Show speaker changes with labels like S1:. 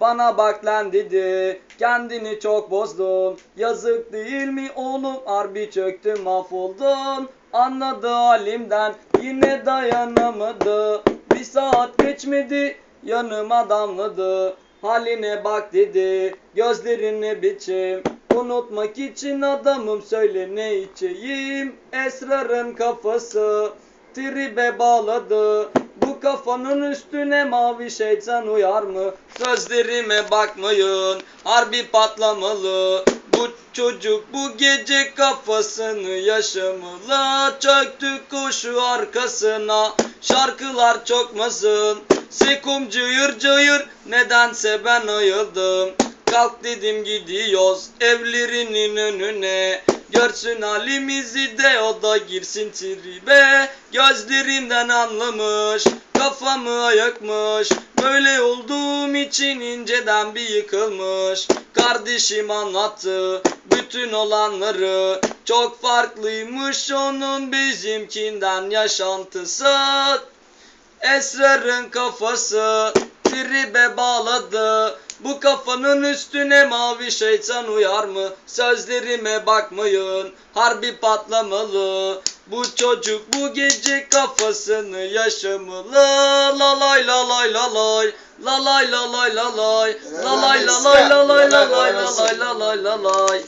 S1: Bana bak lan dedi. Kendini çok bozdun Yazık değil mi oğlum? Harbi çöktün mahvoldun Anladı halimden. Yine dayanamadı. Bir saat geçmedi Yanıma damladı. Haline bak dedi. Gözlerini biçim Unutmak için adamım söyle ne içeyim? Esrarın kafası Tribe bağladı kafanın üstüne mavi şeytan uyar mı? Sözlerime bakmayın Harbi patlamalı. Bu çocuk bu gece kafasını yaşamalı. Çöktü kuşu arkasına Şarkılar çok mazın Sekum cayır cayır Nedense ben ayıldım. Kalk dedim gidiyoruz evlerinin önüne Görsün halimizi de o da girsin tribe. Gözlerimden anlamış kafamı ayakmış Böyle olduğum için inceden bir yıkılmış. Kardeşim anlattı bütün olanları. Çok farklıymış onun bizimkinden yaşantısı. Esrarın kafası tribe bağladı bu kafanın üstüne mavi şeytan uyar mı? Sözlerime bakmayın, harbi patlamalı. Bu çocuk bu gece kafasını yaşamalı. Lalay lalay lalay. Lalay lalay lalay. Lalay lalay lalay lalay lalay lalay lalay.